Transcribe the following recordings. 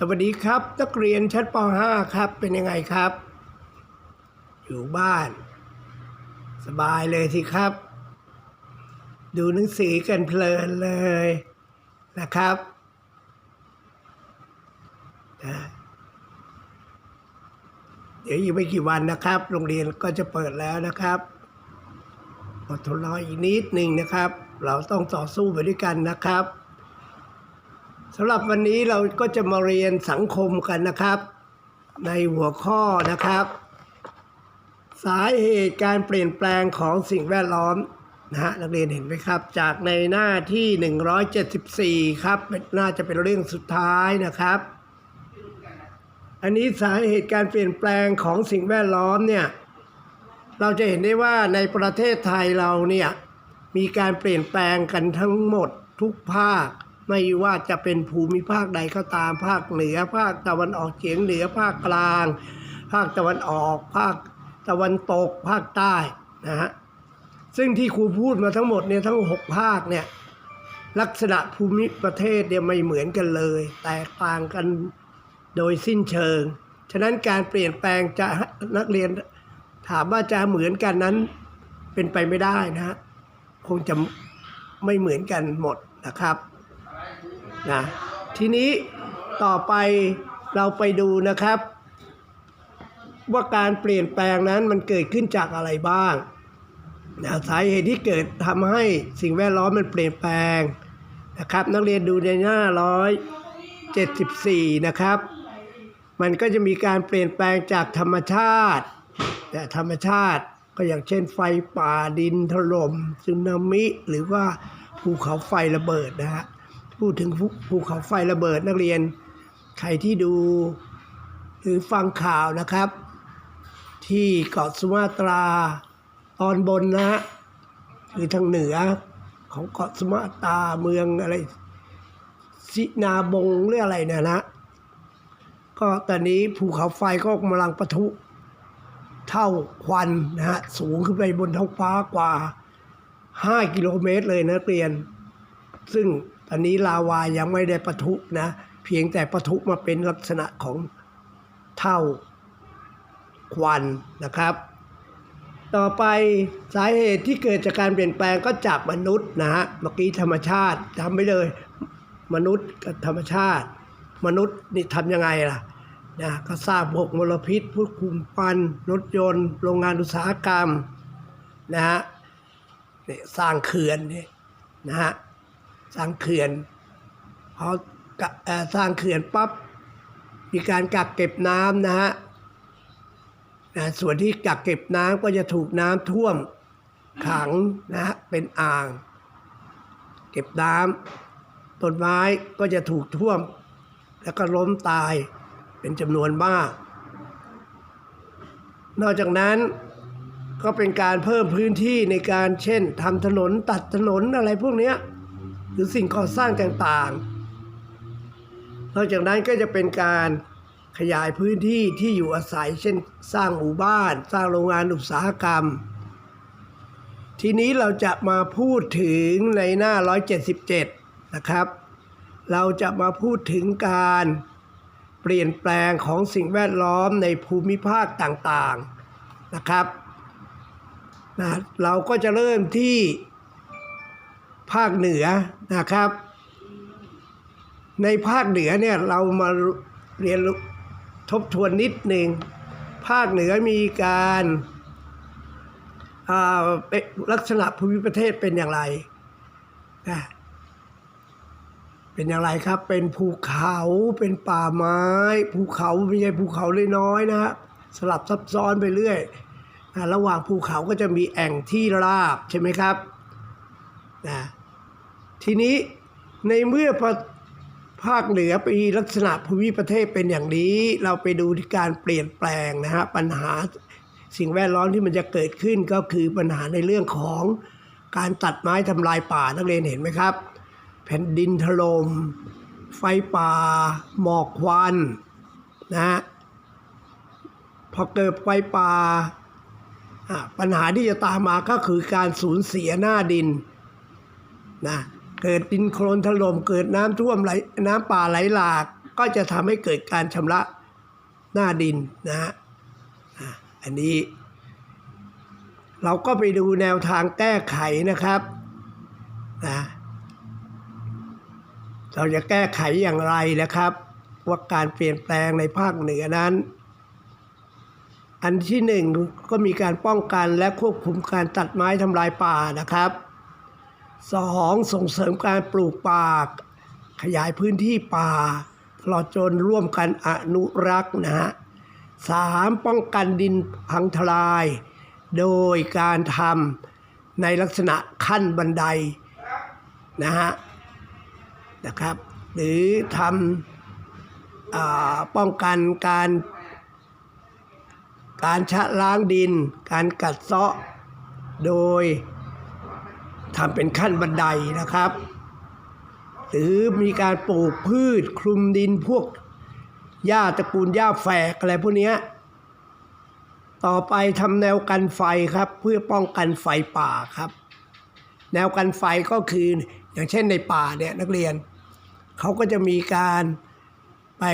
สวัสดีครับ นักเรียนชั้นป .5 ครับ เป็นยังไงครับ อยู่บ้าน สบายเลยสิครับ ดูหนังสือกันเพลินเลยนะครับนะเดี๋ยวอีกไม่กี่วันนะครับ โรงเรียนก็จะเปิดแล้วนะครับอดทนรออีกนิดหนึ่งนะครับ เราต้องต่อสู้ไปด้วยกันนะครับ สำหรับวันนี้เราก็จะมาเรียนสังคมกันนะครับ ในหัวข้อนะครับ สาเหตุการเปลี่ยนแปลงของสิ่งแวดล้อมนะฮะนักเรียนเห็นไหมครับ จากในหน้าที่ 174 ครับเป็นน่าจะเป็นเรื่องสุดท้ายนะครับ อันนี้สาเหตุการเปลี่ยนแปลงของสิ่งแวดล้อมเนี่ยเราจะเห็นได้ว่าในประเทศไทยเราเนี่ยมีการเปลี่ยนแปลงกันทั้งหมดทุกภาค ไม่ว่าจะเป็นภูมิภาคใดก็ตามภาคเหนือ ภาคตะวันออกเฉียงเหนือภาคกลาง ภาคตะวันออก ภาคตะวันตก ภาคใต้นะฮะซึ่งที่ครูพูดมาทั้งหมดเนี่ยทั้งหกภาคเนี่ยลักษณะภูมิประเทศเนี่ยไม่เหมือนกันเลย แตกต่างกันโดยสิ้นเชิง ฉะนั้นการเปลี่ยนแปลงจะนักเรียนถามว่าจะเหมือนกันนั้นเป็นไปไม่ได้นะฮะคงจะไม่เหมือนกันหมดนะครับ นะทีนี้ต่อไปเราไปดูนะครับ ว่าการเปลี่ยนแปลงนั้นมันเกิดขึ้นจากอะไรบ้างนะสาเหตุที่เกิดทำให้สิ่งแวดล้อมมันเปลี่ยนแปลงนะครับ นักเรียนดูในหน้าร้อยเจ็ดสิบสี่นะครับ มันก็จะมีการเปลี่ยนแปลงจากธรรมชาติแต่ธรรมชาติก็อย่างเช่นไฟป่าดินถล่มสึนามิ หรือว่าภูเขาไฟระเบิดนะฮะ พูดถึงภูเขาไฟระเบิดนักเรียน ใครที่ดูหรือฟังข่าวนะครับ ที่เกาะสุมาตราตอนบนนะฮะคือทางเหนือของเกาะสุมาตราเมืองอะไรสินาบงหรืออะไรเนี่ยนะ ก็ตอนนี้ภูเขาไฟก็กำลังปะทุเท่าควันนะฮะสูงขึ้นไปบนท้องฟ้ากว่า 5 กิโลเมตรเลยนะเรียน ซึ่ง ตอนนี้ลาวายังไม่ได้ปะทุนะ เพียงแต่ปะทุมาเป็นลักษณะของเท่าควันนะครับ ต่อไปสาเหตุที่เกิดจากการเปลี่ยนแปลงก็จากมนุษย์นะฮะ เมื่อกี้ธรรมชาติทำไปเลย มนุษย์กับธรรมชาติ มนุษย์นี่ทำยังไงล่ะนะก็สร้างพวกมลพิษพวกคุมควันรถยนต์ โรงงานอุตสาหกรรมนะฮะสร้างเขื่อนนี่นะฮะ สร้างเขื่อนพอกะเอ่อสร้างเขื่อนปั๊บมีการกักเก็บน้ำนะฮะนะส่วนที่กักเก็บน้ำก็จะถูกน้ำท่วมขังนะฮะเป็นอ่าง เก็บน้ำต้นไม้ก็จะถูกท่วม แล้วก็ล้มตายเป็นจำนวนมาก นอกจากนั้นก็เป็นการเพิ่มพื้นที่ในการเช่นทำถนนตัดถนนอะไรพวกเนี้ย รือสิ่งก่อสร้างต่างๆ นอกจากนั้นก็จะเป็นการขยายพื้นที่ที่อยู่อาศัย เช่นสร้างหมู่บ้าน สร้างโรงงานอุตสาหกรรม ทีนี้เราจะมาพูดถึงในหน้า 177 นะครับ เราจะมาพูดถึงการเปลี่ยนแปลงของสิ่งแวดล้อมในภูมิภาคต่างๆนะครับนะเราก็จะเริ่มที่ ภาคเหนือนะครับ ในภาคเหนือเนี่ยเรามาเรียนทบทวนนิดหนึ่งภาคเหนือมีการอ่าเป็นลักษณะภูมิประเทศเป็นอย่างไรนะเป็นอย่างไรครับ เป็นภูเขาเป็นป่าไม้ ภูเขาไม่ใช่ภูเขาเล็กน้อยนะฮะสลับซับซ้อนไปเรื่อยนะระหว่างภูเขาก็จะมีแอ่งที่ราบใช่ไหมครับนะ ทีนี้ในเมื่อภาคเหนือมีลักษณะภูมิประเทศเป็นอย่างนี้ เราไปดูที่การเปลี่ยนแปลงนะฮะปัญหาสิ่งแวดล้อมที่มันจะเกิดขึ้นก็คือปัญหาในเรื่องของการตัดไม้ทำลายป่านักเรียนเห็นไหมครับ แผ่นดินถลม่มไฟป่า หมอกควันนะพอเกิดไฟป่าปัญหาที่จะตามมาก็คือการสูญเสียหน้าดินนะ เกิดดินโคลนถล่มเกิดน้ำท่วมไหลน้ำป่าไหลหลาก ก็จะทำให้เกิดการชำระหน้าดินนะฮะอะอันนี้ เราก็ไปดูแนวทางแก้ไขนะครับนะเราจะแก้ไขอย่างไรนะครับ ว่าการเปลี่ยนแปลงในภาคเหนือนั้น อันที่หนึ่งก็มีการป้องกันและควบคุมการตัดไม้ทำลายป่านะครับ สองส่งเสริมการปลูกป่าขยายพื้นที่ป่าตลอดจนร่วมกันอนุรักษ์นะฮะสามป้องกันดินพังทลาย โดยการทำในลักษณะขั้นบันไดนะฮะนะครับ หรือทำอป้องกันการการชะล้างดิน การกัดเซาะโดย ทำเป็นขั้นบันไดนะครับ หรือมีการปลูกพืชคลุมดินพวกหญ้าตระกูลหญ้าแฝกอะไรพวกนี้ต่อไปทำแนวกันไฟครับ เพื่อป้องกันไฟป่าครับ แนวกันไฟก็คืออย่างเช่นในป่าเนี่ยนักเรียนเขาก็จะมีการไป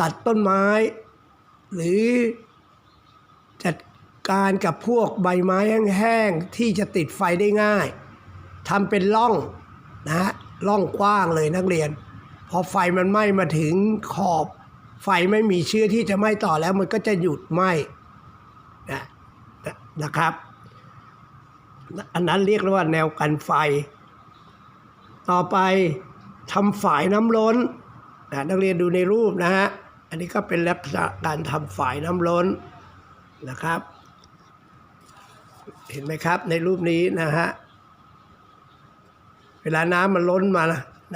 ตัดต้นไม้ หรือจัด การกับพวกใบไม้แห้งๆที่จะติดไฟได้ง่ายทำเป็นร่องนะฮะร่องกว้างเลยนักเรียน พอไฟมันไหม้มาถึงขอบ ไฟไม่มีเชื้อที่จะไหม้ต่อแล้วมันก็จะหยุดไหม้นะนะนะครับ อันนั้นเรียกว่าแนวกันไฟ ต่อไปทำฝายน้ำล้นนะนักเรียนดูในรูปนะฮะ อันนี้ก็เป็นลักษณะการทำฝายน้ำล้นนะครับ เห็นไหมครับในรูปนี้นะฮะเวลาน้ำมันล้นมา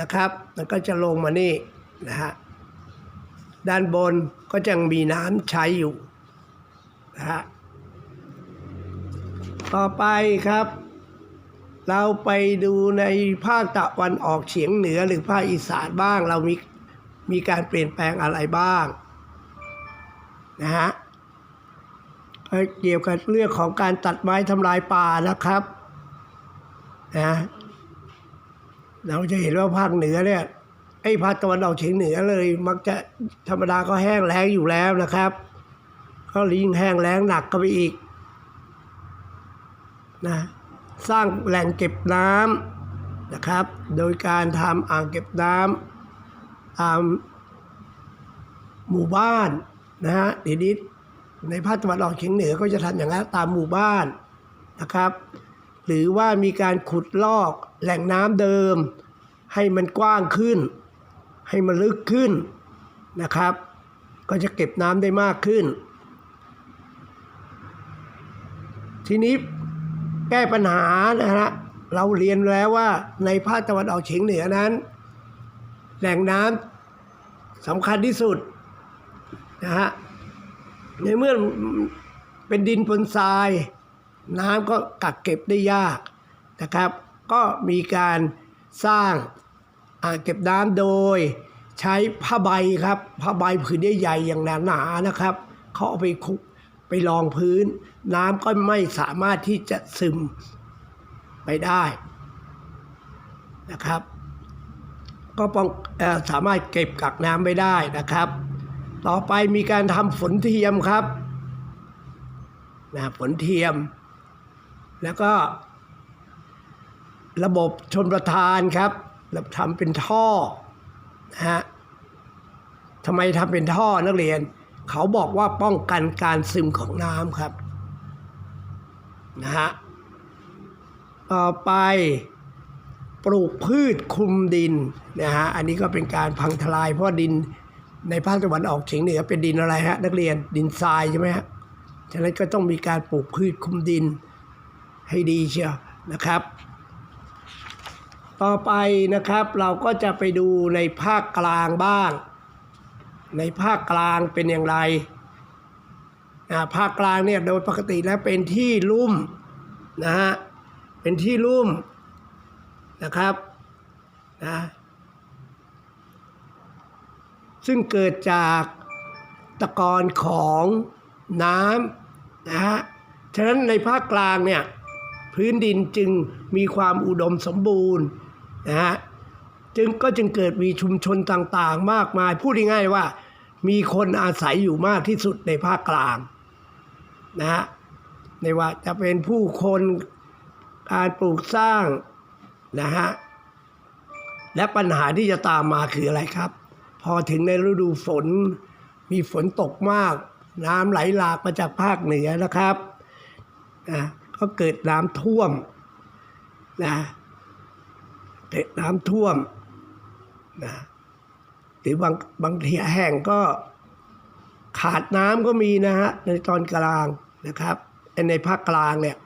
นะครับ มันก็จะลงมานี่นะฮะด้านบนก็ยังมีน้ำใช้อยู่นะฮะต่อไปครับ เราไปดูในภาคตะวันออกเฉียงเหนือหรือภาคอีสานบ้าง เรามีมีการเปลี่ยนแปลงอะไรบ้างนะฮะ เกี่ยวกับเรื่องของการตัดไม้ทำลายป่านะครับนะเราจะเห็นว่าภาคเหนือเนี่ยไอ้ภาคตะวันออกเฉียงเหนือเลย มักจะธรรมดาก็แห้งแล้งอยู่แล้วนะครับก็ยิ่งแห้งแล้งหนักก็ไปอีกนะสร้างแหล่งเก็บน้ำนะครับ โดยการทำอ่างเก็บน้ำตามหมู่บ้านนะฮะเดี๋ยวนี้ ในภาคตะวันออกเฉียงเหนือก็จะทำอย่างนั้นตามหมู่บ้านนะครับ หรือว่ามีการขุดลอกแหล่งน้ำเดิม ให้มันกว้างขึ้น ให้มันลึกขึ้นนะครับ ก็จะเก็บน้ำได้มากขึ้น ทีนี้แก้ปัญหานะฮะเราเรียนแล้วว่าในภาคตะวันออกเฉียงเหนือนั้น แหล่งน้ำสำคัญที่สุดนะฮะ ในเมื่อเป็นดินปนทราย น้ำก็กักเก็บได้ยากนะครับ ก็มีการสร้างอ่างเก็บน้ำโดย ใช้ผ้าใบครับผ้าใบผืนใหญ่ๆอย่างหนาๆนนะครับเขาเอาไปคลุกไปรองพื้น น้ำก็ไม่สามารถที่จะซึมไปได้นะครับ ก็ป้องสามารถเก็บกักน้ำไว้ได้นะครับ ต่อไปมีการทำฝนเทียมครับนะฝนเทียม แล้วก็ ระบบชนประทานครับแล้วทำเป็นท่อนะฮะทำไมทำเป็นท่อนักเรียน เขาบอกว่าป้องกันการซึมของน้ำครับนะฮะต่อไปปลูกพืชคุมดินนะฮะอันนี้ก็เป็นการพังทลายเพราะดิน ในภาคตะวันออกเฉียงเหนือเป็นดินอะไรฮะ นักเรียนดินทรายใช่ไหมฮะฉะนั้นก็ต้องมีการปลูกพืชคุมดินให้ดีเชียวนะครับ ต่อไปนะครับเราก็จะไปดูในภาคกลางบ้าง ในภาคกลางเป็นอย่างไรอ่าภาคกลางเนี่ยโดยปกติแล้วเป็นที่ลุ่มนะฮะเป็นที่ลุ่มนะครับนะ ซึ่งเกิดจากตะกอนของน้ำนะฮะ ฉะนั้นในภาคกลางเนี่ยพื้นดินจึงมีความอุดมสมบูรณ์นะฮะ จึงก็จึงเกิดมีชุมชนต่างๆ มากมาย พูดง่ายๆว่ามีคนอาศัยอยู่มากที่สุดในภาคกลางนะฮะไม่ว่าจะเป็นผู้คนการปลูกสร้างนะฮะและปัญหาที่จะตามมาคืออะไรครับ พอถึงในฤดูฝน มีฝนตกมาก น้ำไหลหลากมาจากภาคเหนือนะครับนะก็เกิดน้ำท่วมนะเกิดน้ำท่วมนะหรือบางบางทีแห่งก็ขาดน้ำก็มีนะฮะในตอนกลางนะครับ ในภาคกลางเนี่ย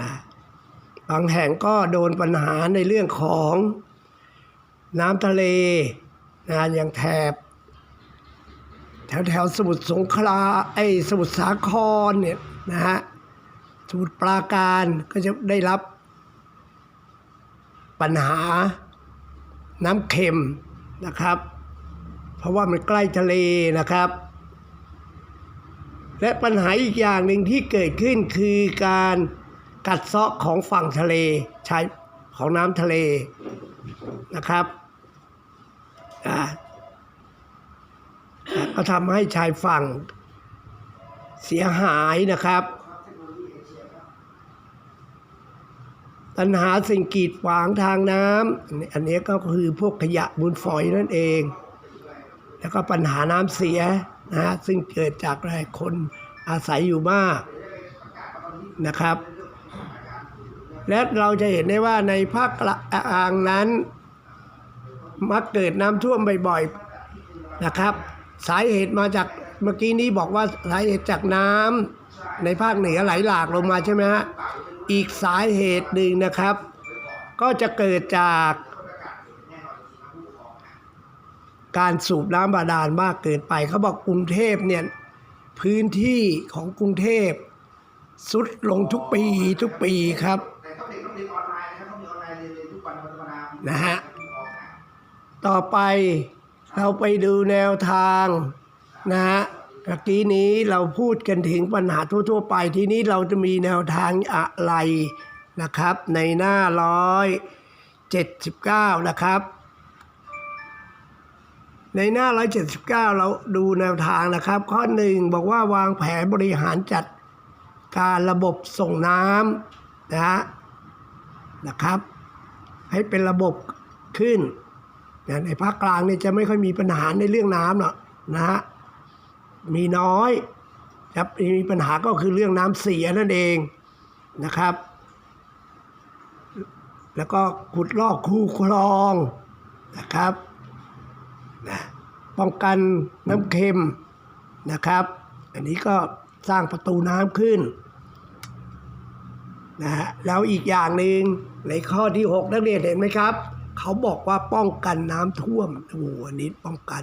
นะบางแห่งก็โดนปัญหาในเรื่องของน้ำทะเล นะอย่างแถบ แถวแถวสมุทรสงครามไอ้สมุทรสาครเนี่ยนะฮะสมุทรปราการก็จะได้รับปัญหาน้ำเค็มนะครับ เพราะว่ามันใกล้ทะเลนะครับ และปัญหาอีกอย่างหนึ่งที่เกิดขึ้นคือการกัดเซาะของฝั่งทะเลชายของน้ำทะเลนะครับ ก็ทำให้ชายฝั่งเสียหายนะครับ ปัญหาสิ่งกีดขวางทางน้ำอันนี้ก็คือพวกขยะมูลฝอยนั่นเอง แล้วก็ปัญหาน้ำเสียนะฮะซึ่งเกิดจากอะไรคนอาศัยอยู่มากนะครับ และเราจะเห็นได้ว่าในภาคกลางนั้น มักเกิดน้ำท่วมบ่อยๆนะครับ สาเหตุมาจากเมื่อกี้นี้บอกว่าสาเหตุจากน้ำในภาคเหนือไหลหลากลงมาใช่ไหมฮะอีกสาเหตุหนึ่งนะครับ ก็จะเกิดจากการสูบน้ำบาดาลมากเกินไป เขาบอกกรุงเทพเนี่ยพื้นที่ของกรุงเทพสุดลงทุกปีทุกปีครับนะฮะ ต่อไปเราไปดูแนวทางนะฮะเมื่อกี้นี้เราพูดกันถึงปัญหาทั่ว ๆ ไปทีนี้เราจะมีแนวทางอะไรนะครับ ในหน้าร้อยเจ็ดสิบเก้านะครับ ในหน้าร้อยเจ็ดสิบเก้าเราดูแนวทางนะครับ ข้อหนึ่งบอกว่าวางแผนบริหารจัดการระบบส่งน้ำนะนะครับ ให้เป็นระบบขึ้น ในภาคกลางเนี่ยจะไม่ค่อยมีปัญหาในเรื่องน้ำหรอกนะฮะมีน้อยจะมีปัญหาก็คือเรื่องน้ำเสียนั่นเองนะครับ แล้วก็ขุดลอกคูคลองนะครับนะป้องกันน้ำเค็มนะครับ อันนี้ก็สร้างประตูน้ำขึ้นนะฮะแล้วอีกอย่างหนึ่งในข้อที่ 6 นักเรียนเห็นไหมครับ เขาบอกว่าป้องกันน้ำท่วมโอ้โหอันนี้ป้องกัน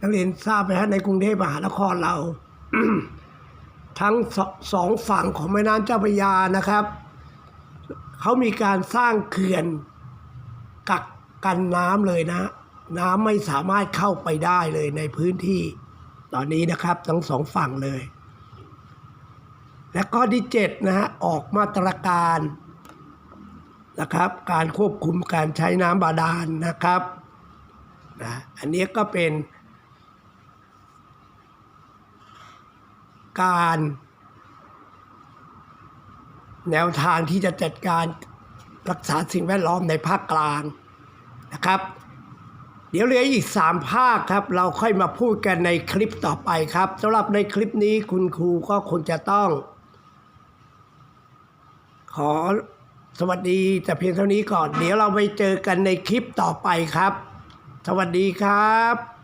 นักเรียนทราบไหมฮะในกรุงเทพมหานครเรา ทั้งสสองฝั่งของแม่น้ำเจ้าพระยานะครับ เขามีการสร้างเขื่อนกักกันน้ำเลยนะ น้ำไม่สามารถเข้าไปได้เลยในพื้นที่ ตอนนี้นะครับ ทั้งสองฝั่งเลย และข้อที่7นะฮะออกมาตรการ นะครับ การควบคุมการใช้น้ำบาดาลนะครับนะอันนี้ก็เป็น การ แนวทางที่จะจัดการรักษาสิ่งแวดล้อมในภาคกลางนะครับ เดี๋ยวเหลืออีก 3 ภาคครับ เราค่อยมาพูดกันในคลิปต่อไปครับสำหรับในคลิปนี้คุณครูก็คงจะต้อง ขอ สวัสดีแต่เพียงเท่านี้ก่อน เดี๋ยวเราไปเจอกันในคลิปต่อไปครับ สวัสดีครับ